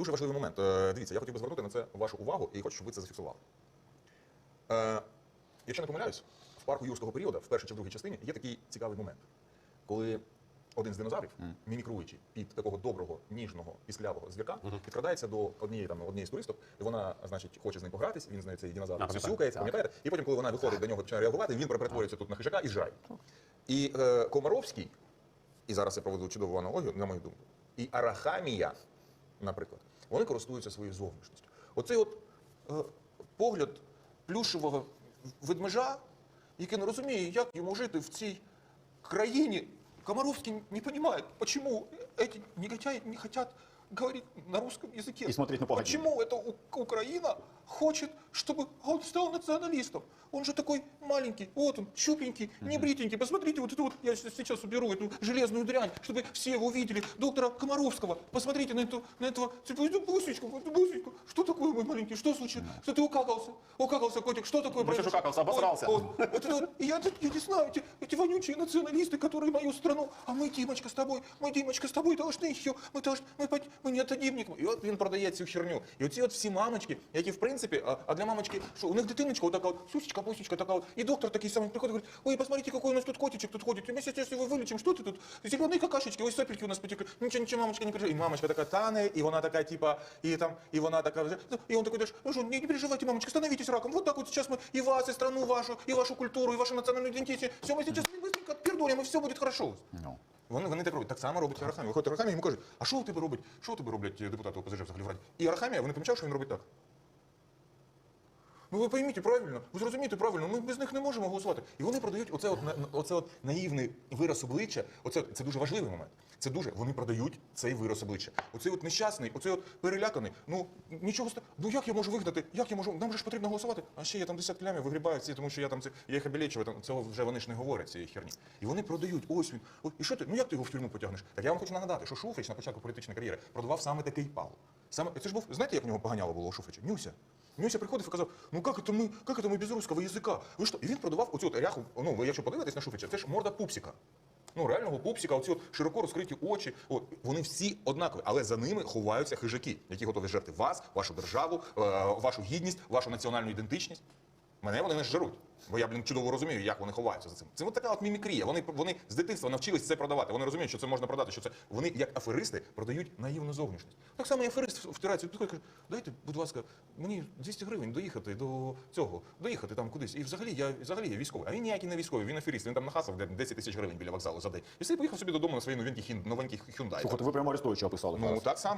Дуже важливий момент. Е, Дивіться, я хотів би звернути на це вашу увагу і хочу, щоб ви це зафіксували. Е, Якщо не помиляюсь, в парку юрського періоду, в першій чи в другій частині, є такий цікавий момент, коли один з динозаврів, мімікруючи під такого доброго, ніжного, пісклявого звірка, підкрадається до однієї там однієї з туристок, і вона, значить, хоче з ним погратись, він з нею цей динозавр сюсюкається, пам'ятаєте? І потім, коли вона виходить до нього, починає реагувати, він перетворюється тут на хижака і зжирає. І е, Комаровський, і зараз я проведу чудову аналогію, на мою думку, і Арахамія, наприклад, вони користуються своєю зовнішністю. Оцей от е, погляд плюшевого ведмежа, який не розуміє, як йому жити в цій країні. Комаровський не розуміє, чому ці негодяї не хотят говорить на русском языке. И смотреть на погоду. Почему это У- Украина хочет, чтобы он стал националистом? Он же такой маленький, вот он, щупенький, не бритенький. Посмотрите, вот это вот, я сейчас уберу эту железную дрянь, чтобы все увидели доктора Комаровского. Посмотрите на эту, на этого, бусечку, бусечку. Что такое, мой маленький, что случилось? Что ты укакался? Укакался, котик, что такое Ну, что ж произошло? укакался, обосрался. Ой, ой, это вот, я, я не знаю, эти, эти вонючие националисты, которые мою страну, а мы, Димочка, с тобой, мы, Димочка, с тобой должны еще, мы, должны, мы, пот- ми не отдадим нікому. І от він продає цю херню. І оці от всі мамочки, які в принципі, а, а для мамочки, що у них дитиночка отака от, сусечка, пусечка така от, і доктор такий самий приходить, говорить, ой, посмотрите, какой у нас тут котичек тут ходит, мы сейчас его вылечим, что ты тут, зеленые какашечки, ой, сопельки у нас потекли, нічого, нічого, мамочка, не переживай. І мамочка така тане, і вона така, типа, і там, і вона така, і он такой, даже, ну что, не, не переживайте, мамочка, становитесь раком, вот так вот сейчас мы и вас, и страну вашу, и вашу культуру, и вашу национальную идентичность, все, мы сейчас быстренько отпердолим, и все будет хорошо. Ну. Вони, вони так роблять. Так само робить Арахамія. Виходить Арахамія, йому кажуть, а що у тебе робить? Що у тебе роблять е, депутати ОПЗЖ взагалі в Раді? І Арахамія, вони помічали, що він робить так. Ну ви пойміть правильно, ви зрозумієте правильно, ми без них не можемо голосувати. І вони продають оце от, на- оце от наївний вираз обличчя. Оце це дуже важливий момент. Це дуже вони продають цей вираз обличчя. Оцей от нещасний, оцей от переляканий. Ну нічого ста- Ну як я можу вигнати? Як я можу? Нам же ж потрібно голосувати. А ще я там десятки лямів вигрібаю ці, тому що я там це я їх обілечую, там цього вже вони ж не говорять цієї херні. І вони продають. Ось він. О, і що ти? Ну як ти його в тюрму потягнеш? Так я вам хочу нагадати, що Шуфрич на початку політичної кар'єри продавав саме такий пал. Саме це ж був, знаєте, як в нього поганяло було у Шуфрича? Нюся. Нюся приходив і казав, ну як це ми, як це ми без русского язика? Ви що? І він продавав оцю от ряху, ну якщо подивитись на Шуфрича, це ж морда пупсика. Ну, реального пупсика, оці от широко розкриті очі, от, вони всі однакові, але за ними ховаються хижаки, які готові жерти вас, вашу державу, е, вашу гідність, вашу національну ідентичність. Мене вони не жруть. Бо я, блін, чудово розумію, як вони ховаються за цим. Це от така от мімікрія. Вони, вони з дитинства навчились це продавати. Вони розуміють, що це можна продати, що це вони, як аферисти, продають наївну зовнішність. Так само і аферист втирається, підходить, каже, дайте, будь ласка, мені 200 гривень доїхати до цього, доїхати там кудись. І взагалі я взагалі я військовий. А він ніякий не військовий, він аферист. Він там нахасав де 10 тисяч гривень біля вокзалу за день. І все, поїхав собі додому на своїй новенькій хін- новенькій хюндай. Слухайте, ви прямо арестуючи описали. Ну так само.